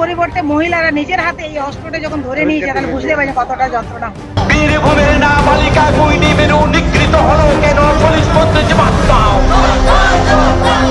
পরিবর্তে মহিলারা নিজের হাতে এই অস্ত্রটা যখন ধরে নিয়েছে তাহলে বুঝতে পারছি কতটা যন্ত্রণা। বীরভূমের না বালিকা কুইনি মেরু নিগৃহীত হলো কেন? পুলিশ মন্ত্রী জবাব দাও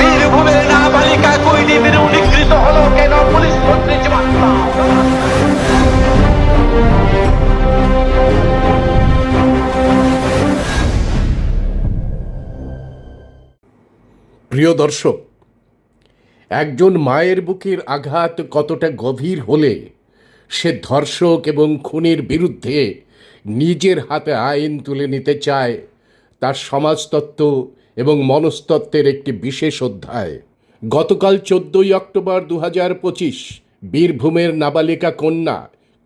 বীরভূমের না বালিকা কুইনি মেরু নিগৃহীত হলো কেন? পুলিশ মন্ত্রী প্রিয় দর্শক একজন মায়ের বুকের আঘাত কতটা গভীর হলে সে ধর্ষক এবং খুনের বিরুদ্ধে নিজের হাতে আইন তুলে নিতে চায় তার সমাজতত্ত্ব এবং মনস্তত্ত্বের একটি বিশেষ অধ্যায়। গতকাল চোদ্দই অক্টোবর দু হাজার পঁচিশ, বীরভূমের নাবালিকা কন্যা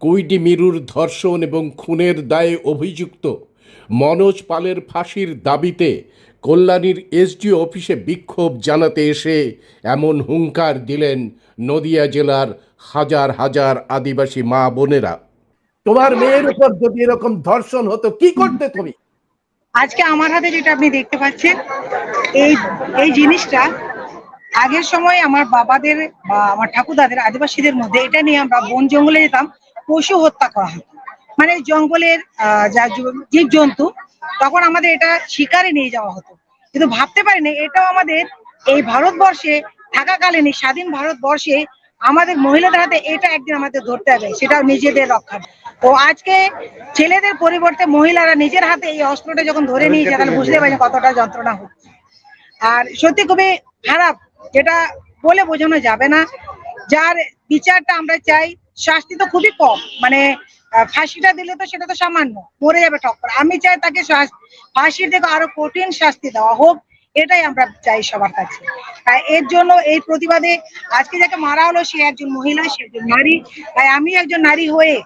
কুইডি মিরুর ধর্ষণ এবং খুনের দায়ে অভিযুক্ত মনোজ পালের ফাঁসির দাবিতে কল্যাণীর এসডিও অফিসে বিক্ষোভ জানাতে এসে এমন হুঙ্কার দিলেন নদিয়া জেলার হাজার হাজার আদিবাসী মা বোনেরা। তোমার মেয়ের উপর যদি এরকম ধর্ষণ হতো কি করতে তুমি? আজকে আমার হাতে যেটা আপনি দেখতে পাচ্ছেন এই এই জিনিসটা আগের সময় আমার বাবাদের বা আমার ঠাকুরদাদের আদিবাসীদের মধ্যে এটা নিয়ে আমরা বন জঙ্গলে যেতাম পশু হত্যা করা হতো। মানে জঙ্গলের আহ, যা জীব জন্তু তখন আমাদের এটা শিকারে নিয়ে যাওয়া হতো। কিন্তু ভাবতে পারিনি এটাও আমাদের এই ভারতবর্ষে থাকাকালীন এই স্বাধীন ভারতবর্ষে আমাদের মহিলাদের হাতে এটা একদিন আমাদের ধরতে হবে সেটাও নিজেদের রক্ষা। তো আজকে ছেলেদের পরিবর্তে মহিলারা নিজের হাতে এই অস্ত্রটা যখন ধরে নিয়েছে তাহলে বুঝতে পারছি কতটা যন্ত্রণা হচ্ছে। আর সত্যি খুবই খারাপ যেটা বলে বোঝানো যাবে না। যার বিচারটা আমরা চাই শাস্তি তো খুবই কম মানে ফাঁসিটা দিলে তো সেটা তো সামান্য, মরে যাবে টক্কর আমি চাই তাকে ফাঁসির থেকে আরও কঠিন শাস্তি দেওয়া হোক, এটাই আমরা চাই সবার কাছে। তাই এর জন্য এই প্রতিবাদে আজকে যাকে মারা হলো, সে একজন মহিলা, সে একজন নারী। তাই আমি একজন নারী হয়ে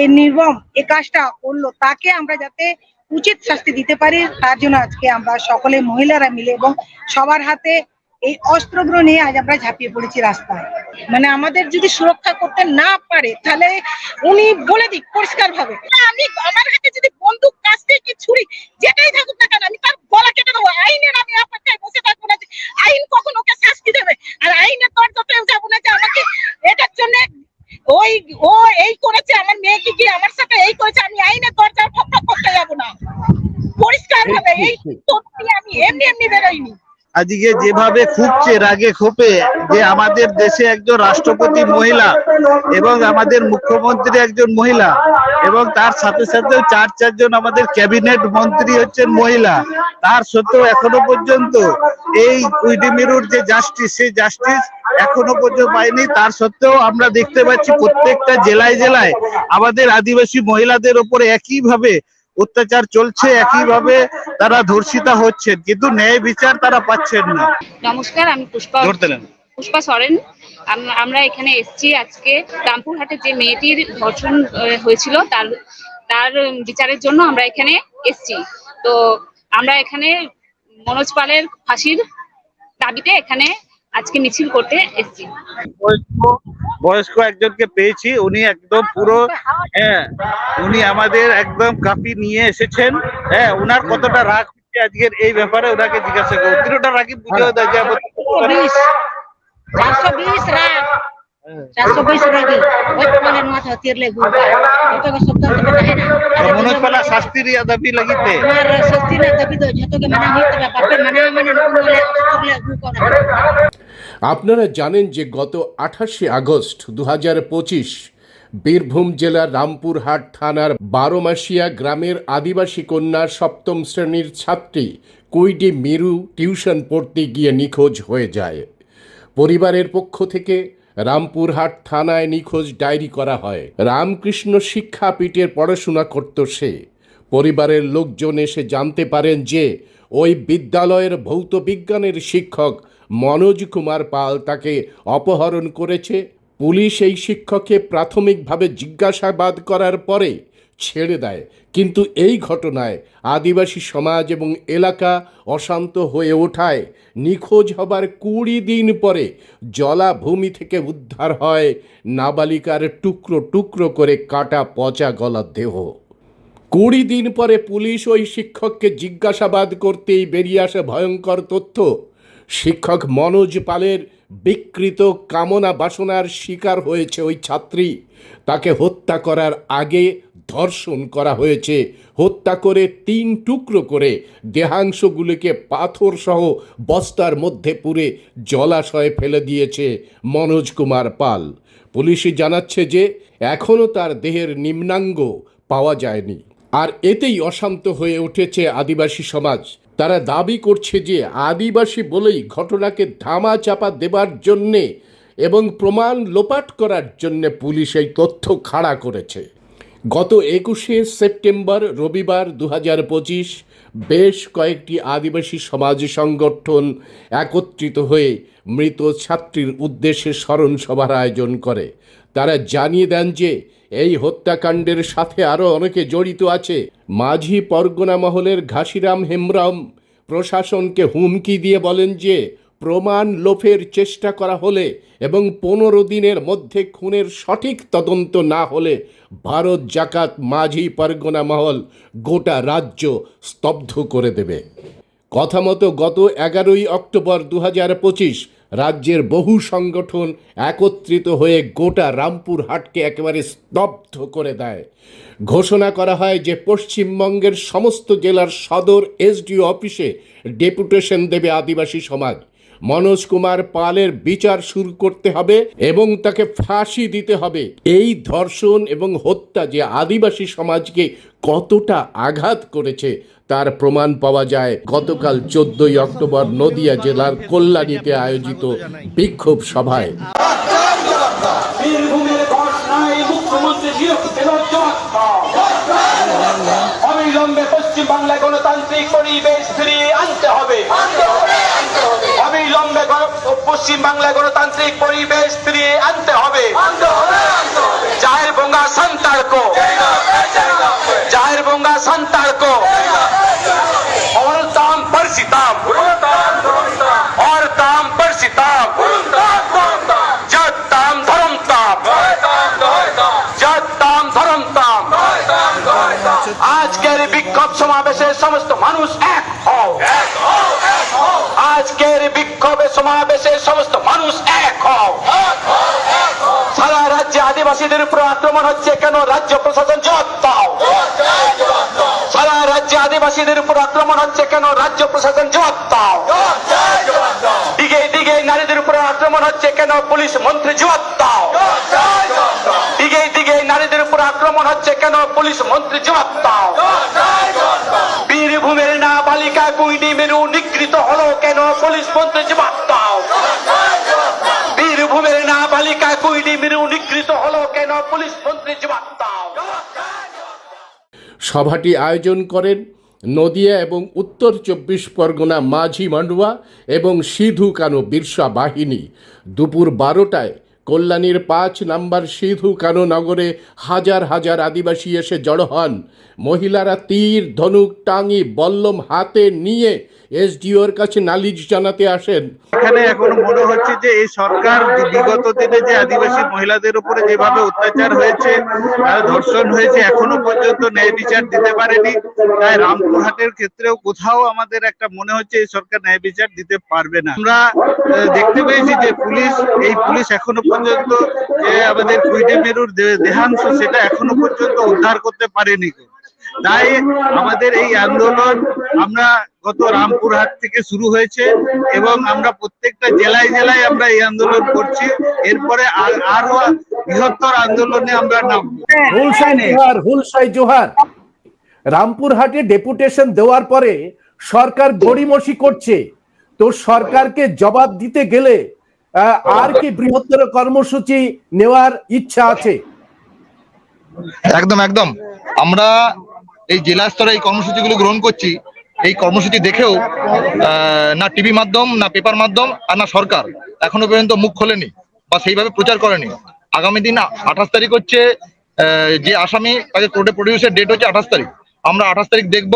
এই নির্মম এ কাজটা করল, তাকে আমরা যাতে উচিত শাস্তি দিতে পারি, তার জন্য আজকে আমরা সকলে মহিলারা মিলে এবং সবার হাতে এই অস্ত্রগ্র নিয়ে আজ আমরা ঝাঁপিয়ে পড়েছি রাস্তায়। মানে আমাদের যদি সুরক্ষা করতে না পারে, তাহলে উনি বলে দিক পরিষ্কার ভাবে আমি, আমার হাতে যদি বন্দুক কাস্তে কি ছুরি যেটাই থাকুক না কেন আমি তার গলা কেটে দেবো আইনের আমি অপেক্ষায় বসে থাকব না যে আইন কখন ওকে শাস্তি দেবে আর আইনের তর্জতে যাব না যে আমাকে এটার জন্য ওই ও এই করেছে আমার মেয়েকে কি আমার সাথে এই করেছে আমি আইনের দরজা ফপফপ করতে যাব না পরিষ্কার ভাবে এই তো আমি এমনি এমনি বেরোইনি আজকে যেভাবে খুবছে রাগে খোপে যে আমাদের দেশে একজন রাষ্ট্রপতি মহিলা এবং আমাদের মুখ্যমন্ত্রী একজন মহিলা এবং তার সাথে সাথেও চার চারজন আমাদের ক্যাবিনেট মন্ত্রী হচ্ছেন মহিলা। তার সত্ত্বেও এখনও পর্যন্ত এই কুইডিমিরুর যে জাস্টিস, সেই জাস্টিস এখনও পর্যন্ত পাইনি। তার সত্ত্বেও আমরা দেখতে পাচ্ছি প্রত্যেকটা জেলায় জেলায় আমাদের আদিবাসী মহিলাদের ওপরে একইভাবে অত্যাচার চলছে একইভাবে তারা ধর্ষিতা হচ্ছেন কিন্তু ন্যায় বিচার তারা পাচ্ছেন না। নমস্কার আমি পুষ্পা পুষ্পা সরেন। আম- আমরা এখানে এসেছি আজকে রামপুরহাটে যে মেয়েটির ধর্ষণ হয়েছিল তার তার বিচারের জন্য আমরা এখানে এসেছি। তো আমরা এখানে মনোজ পালের ফাঁসির দাবিতে এখানে আজকে মিছিল করতে এসেছি। বয়স্ক একজনকে পেয়েছি উনি একদম পুরো হ্যাঁ উনি আমাদের একদম কাপি নিয়ে এসেছেন হ্যাঁ উনার কতটা রাগ হচ্ছে আজকের এই ব্যাপারে ওনাকে জিজ্ঞাসা করব তিনটা রাগি বুঝে দেয় যে চারশো বিশ রাখ আপনারা জানেন যে গত আঠাশে আগস্ট দু হাজার পঁচিশ বীরভূম জেলার রামপুরহাট থানার বারোমাসিয়া গ্রামের আদিবাসী কন্যা সপ্তম শ্রেণির ছাত্রী কুইডি মিরু টিউশন পড়তে গিয়ে নিখোঁজ হয়ে যায়। পরিবারের পক্ষ থেকে রামপুরহাট থানায় নিখোঁজ ডায়েরি করা হয়। রামকৃষ্ণ শিক্ষাপীঠের পড়াশোনা করত সে। পরিবারের লোকজন এসে জানতে পারেন যে, ওই বিদ্যালয়ের ভৌত বিজ্ঞানের শিক্ষক মনোজ কুমার পাল তাকে অপহরণ করেছে। পুলিশ এই শিক্ষককে প্রাথমিকভাবে জিজ্ঞাসাবাদ করার পরে ছেড়ে দেয়। কিন্তু এই ঘটনায় আদিবাসী সমাজ এবং এলাকা অশান্ত হয়ে ওঠায়। নিখোঁজ হবার কুড়ি দিন পরে জলাভূমি থেকে উদ্ধার হয় নাবালিকার টুকরো টুকরো করে কাটা পচা গলার দেহ। কুড়ি দিন পরে পুলিশ ওই শিক্ষককে জিজ্ঞাসাবাদ করতেই বেরিয়ে আসে ভয়ঙ্কর তথ্য। শিক্ষক মনোজ পালের বিকৃত কামনা বাসনার শিকার হয়েছে ওই ছাত্রী। তাকে হত্যা করার আগে ধর্ষণ করা হয়েছে। হত্যা করে তিন টুকরো করে দেহাংশগুলিকে পাথর সহ বস্তার মধ্যে পুরে জলাশয়ে ফেলে দিয়েছে মনোজ কুমার পাল। পুলিশই জানাচ্ছে যে এখনও তার দেহের নিম্নাঙ্গ পাওয়া যায়নি। আর এতেই অশান্ত হয়ে উঠেছে আদিবাসী সমাজ। তারা দাবি করছে যে, আদিবাসী বলেই ঘটনাকে ধামা চাপা দেবার জন্যে এবং প্রমাণ লোপাট করার জন্যে পুলিশ এই তথ্য খাড়া করেছে। গত একুশে সেপ্টেম্বর রবিবার দু হাজার পঁচিশ বেশ কয়েকটি আদিবাসী সমাজ সংগঠন একত্রিত হয়ে মৃত ছাত্রীর উদ্দেশ্যে স্মরণ সভার আয়োজন করে। তারা জানিয়ে দেন যে, এই হত্যাকাণ্ডের সাথে আরও অনেকে জড়িত আছে। মাঝি পরগনা মহলের ঘাসিরাম হেমব্রম প্রশাসনকে হুমকি দিয়ে বলেন যে প্রমাণ লোফের চেষ্টা করা হলে এবং পনেরো দিনের মধ্যে খুনের সঠিক তদন্ত না হলে ভারত জাকাত মাঝি পারগনা মহল গোটা রাজ্য স্তব্ধ করে দেবে। কথা মতো গত এগারোই অক্টোবর দু হাজার পঁচিশ রাজ্যের বহু সংগঠন একত্রিত হয়ে গোটা রামপুর হাটকে একেবারে স্তব্ধ করে দেয়। ঘোষণা করা হয় যে পশ্চিমবঙ্গের সমস্ত জেলার সদর এসডিও অফিসে ডেপুটেশন দেবে আদিবাসী সমাজ। মনোজ কুমার পালের বিচার শুরু করতে হবে এবং তাকে ফাঁসি দিতে হবে। এই ধর্ষণ এবং হত্যা যে আদিবাসী সমাজকে কতটা আঘাত করেছে, তার প্রমাণ পাওয়া যায়। গতকাল চোদ্দই অক্টোবর নদিয়া জেলার কল্যাণীতে আয়োজিত বিক্ষোভ সভায়। অবিলম্বে পশ্চিম বাংলায় গণতান্ত্রিক পরিবেশ ফিরিয়ে আনতে হবে। অবিলম্বে গণ- পশ্চিম বাংলায় গণতান্ত্রিক পরিবেশ ফিরিয়ে আনতে হবে জাহের বঙ্গা সন্তাড়কো জাহের বঙ্গা সন্তাড়কো और ताम पर सिताम और ताम पर सिताम जत ताम धर्म ताम जत ताम ধরম তাম আজকের বিক্ষোভ সমাবেশে সমস্ত মানুষ এক বিক্ষোভে সমাবেশে সমস্ত মানুষ এক হও। সারা রাজ্যে আদিবাসীদের উপর আক্রমণ হচ্ছে, কেন রাজ্য প্রশাসন সারা রাজ্যে আদিবাসীদের উপর আক্রমণ হচ্ছে, কেন রাজ্য প্রশাসন জবাব দাও। দিকে নারীদের উপর আক্রমণ হচ্ছে, কেন পুলিশ মন্ত্রী জবাব দিকে দিকে নারীদের উপর আক্রমণ হচ্ছে, কেন পুলিশ মন্ত্রী জবাব বীরভূমের না বালিকা কুইনি মেরু নিগৃহীত হলো, কেন পুলিশ মন্ত্রী জবাব দাও বীরভূমের না বালিকা কুইনি মেরু নিগৃহীত হলো কেন পুলিশ মন্ত্রী জবাব দাও সভাটি আয়োজন করেন নদিয়া এবং উত্তর চব্বিশ পরগনা মাঝি মান্ডুয়া এবং সিধু কানু বিরসা বাহিনী। দুপুর বারোটায় কল্যাণীর পাঁচ নাম্বার সিধু কানু নগরে হাজার হাজার আদিবাসী এসে জড়ো হন। মহিলারা তীর, ধনুক টাঙি, বল্লম হাতে নিয়ে এসডিওর কাছে নালিশ জানাতে আসেন। এখানে এখনও মনে হচ্ছে যে এই সরকার বিগত দিনে যে আদিবাসী মহিলাদের উপরে যেভাবে অত্যাচার হয়েছে ধর্ষণ হয়েছে, এখনও পর্যন্ত ন্যায় বিচার দিতে পারেনি। তাই রামপুরহাটের ক্ষেত্রেও কোথাও আমাদের একটা মনে হচ্ছে এই সরকার ন্যায় বিচার দিতে পারবে না। আমরা দেখতে পেয়েছি যে পুলিশ, এই পুলিশ এখনও পর্যন্ত যে আমাদের কুইডে মেরুর দেহাংশ, সেটা এখনও পর্যন্ত উদ্ধার করতে পারেনি তাই আমাদের এই আন্দোলন আমরা গত রামপুরহাট থেকে শুরু হয়েছে এবং আমরা প্রত্যেকটা জেলায় জেলায় আমরা এই আন্দোলন করছি। এরপরে আরও বৃহত্তর আন্দোলনে আমরা নামবো। হুলসাই জোহার। রামপুরহাটে ডেপুটেশন দেওয়ার পরে সরকার গড়িমসি করছে। তো সরকারকে জবাব দিতে গেলে আর কি বৃহত্তর কর্মসূচি নেওয়ার ইচ্ছা আছে? একদম একদম। আমরা এই জেলা স্তরে এই কর্মসূচিগুলো গ্রহণ করছি। এই কর্মসূচি দেখেও না টিভি মাধ্যম, না পেপার মাধ্যম, আর না সরকার এখনও পর্যন্ত মুখ খোলেনি বা সেইভাবে প্রচার করেনি। আগামী দিন আঠাশ তারিখ হচ্ছে যে আসামি তাকে কোর্টে প্রডিউসের ডেট হচ্ছে আঠাশ তারিখ। আমরা আঠাশ তারিখ দেখব,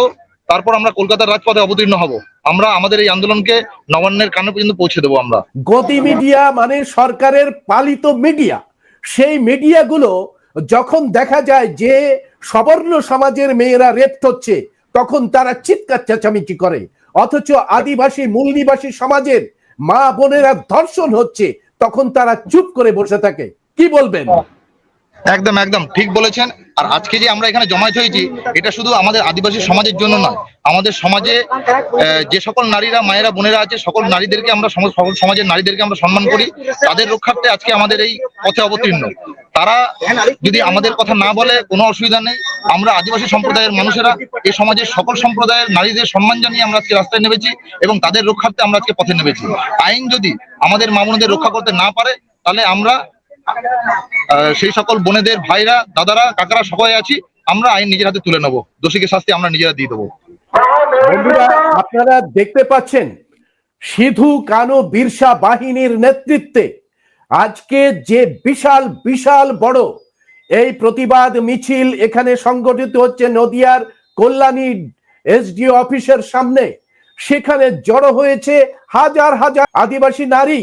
তারপর আমরা কলকাতার রাজপথে অবতীর্ণ হব। আমরা আমাদের এই আন্দোলনকে নবান্নের কানে পর্যন্ত পৌঁছে দেবো আমরা। গতি মিডিয়া মানে সরকারের পালিত মিডিয়া। সেই মিডিয়াগুলো যখন দেখা যায় যে সবর্ণ সমাজের মেয়েরা রেপ হচ্ছে তখন তারা চিৎকার চেঁচামেচি করে। অথচ আদিবাসী মূল নিবাসী সমাজের মা বোনেরা ধর্ষণ হচ্ছে তখন তারা চুপ করে বসে থাকে। কি বলবেন? একদম একদম ঠিক বলেছেন। আর আজকে যে আমরা এখানে জমায়েত হয়েছি, এটা শুধু আমাদের আদিবাসী সমাজের জন্য নয়। আমাদের সমাজে যে সকল নারীরা, মায়েরা, বোনেরা আছে, সকল নারীদেরকে আমরা সকল সমাজের নারীদেরকে আমরা সম্মান করি। তাদের রক্ষার্থে আজকে আমাদের এই পথে অবতীর্ণ। তারা যদি আমাদের কথা না বলে, কোনো অসুবিধা নেই। আমরা আদিবাসী সম্প্রদায়ের মানুষেরা, এই সমাজের সকল সম্প্রদায়ের নারীদের সম্মান জানিয়ে আমরা আজকে রাস্তায় নেমেছি এবং তাদের রক্ষার্থে আমরা আজকে পথে নেমেছি। আইন যদি আমাদের মা বোনদের রক্ষা করতে না পারে, তাহলে আমরা সেই সকল বোনেদের ভাইরা, দাদারা, কাকারা সবাই আছি। আমরা আইন নিজের হাতে তুলে নেব। দোষীকে শাস্তি আমরা নিজেরা দিয়ে দেবো। বন্ধুরা, আপনারা দেখতে পাচ্ছেন, সিধু কানু বিরসা বাহিনীর নেতৃত্বে আজকে যে বিশাল বিশাল বড় এই প্রতিবাদ মিছিল এখানে সংগঠিত হচ্ছে নদিয়ার কল্যাণী এসডিও অফিসের সামনে। সেখানে জড়ো হয়েছে হাজার হাজার আদিবাসী নারী।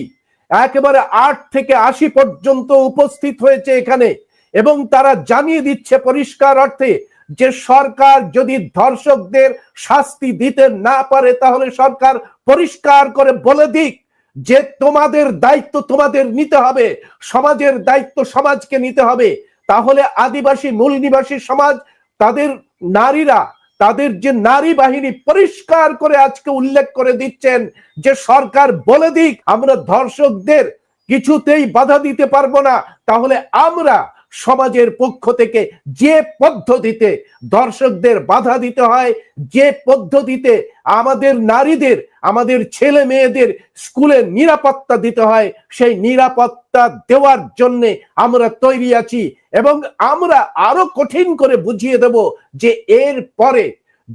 একেবারে আট থেকে আশি পর্যন্ত উপস্থিত হয়েছে এখানে এবং তারা জানিয়ে দিচ্ছে পরিষ্কার অর্থে যে সরকার যদি ধর্ষকদের শাস্তি দিতে না পারে, তাহলে সরকার পরিষ্কার করে বলে দিক যে তোমাদের দায়িত্ব তোমাদের নিতে হবে, সমাজের দায়িত্ব সমাজকে নিতে হবে। তাহলে আদিবাসী, মূল নিবাসী সমাজ, তাদের নারীরা তাদের যে নারী বাহিনী পরিষ্কার করে আজকে উল্লেখ করে দিচ্ছেন যে সরকার বলে দিক, আমরা ধর্ষকদের কিছুতেই বাধা দিতে পারব না। তাহলে আমরা সমাজের পক্ষ থেকে যে পদ্ধতিতে দর্শকদের বাধা দিতে হয়, যে পদ্ধতিতে আমাদের নারীদের, আমাদের ছেলে মেয়েদের স্কুলে নিরাপত্তা দিতে হয়, সেই নিরাপত্তা দেওয়ার জন্য আমরা তৈরি আছি এবং আমরা আরও কঠিন করে বুঝিয়ে দেব যে এর পরে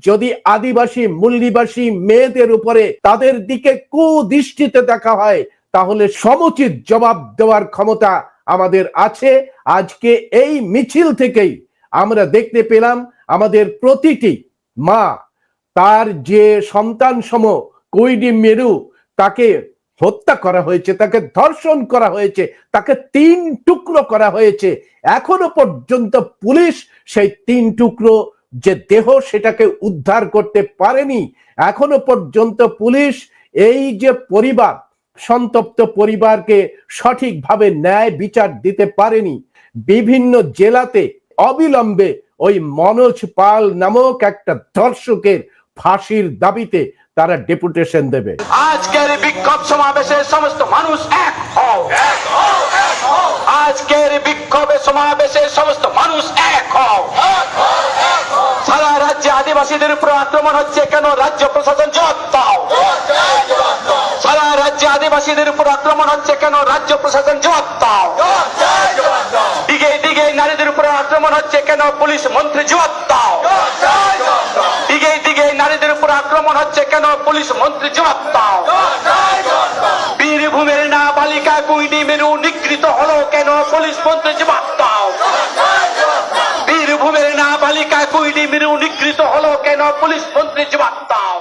যদি আদিবাসী মূল্যবাসী মেয়েদের উপরে তাদের দিকে কুদৃষ্টিতে দেখা হয়, তাহলে সমুচিত জবাব দেওয়ার ক্ষমতা আমাদের আছে। আজকে এই মিছিল থেকেই আমরা দেখতে পেলাম আমাদের প্রতিটি মা, তার যে সন্তান সম কৈডি মেরু, তাকে হত্যা করা হয়েছে, তাকে ধর্ষণ করা হয়েছে, তাকে তিন টুকরো করা হয়েছে। এখনও পর্যন্ত পুলিশ সেই তিন টুকরো যে দেহ সেটাকে উদ্ধার করতে পারেনি। এখনও পর্যন্ত পুলিশ এই যে পরিবার সন্তপ্ত পরিবারকে সঠিকভাবে ন্যায় বিচার দিতে পারেনি। বিভিন্ন জেলাতে অবিলম্বে ওই মনোজ পাল নামক একটা দর্শকের ফাঁসির দাবিতে তারা ডেপুটেশন দেবে। আজকের বিক্ষোভ সমাবেশে সমস্ত মানুষ এক হও। আজকের বিক্ষোভে সমাবেশে সমস্ত মানুষ এক হও। সারা রাজ্যে আদিবাসীদের উপর আক্রমণ হচ্ছে কেন রাজ্য প্রশাসন জবাব আদিবাসীদের উপর আক্রমণ হচ্ছে কেন? রাজ্য প্রশাসন জবাব দাও। দিকে দিকে নারীদের উপর আক্রমণ হচ্ছে কেন? পুলিশ মন্ত্রী জবাব দাও। দিকে দিকে নারীদের উপর আক্রমণ হচ্ছে কেন? পুলিশ মন্ত্রী জবাব দাও। বীরভূমের না বালিকা কুইনি মেরু নিগৃহীত হলো কেন? পুলিশ মন্ত্রী জবাব দাও। বীরভূমের না বালিকা কুইনি মেরু নিগৃহীত হলো কেন? পুলিশ মন্ত্রী জবাব দাও।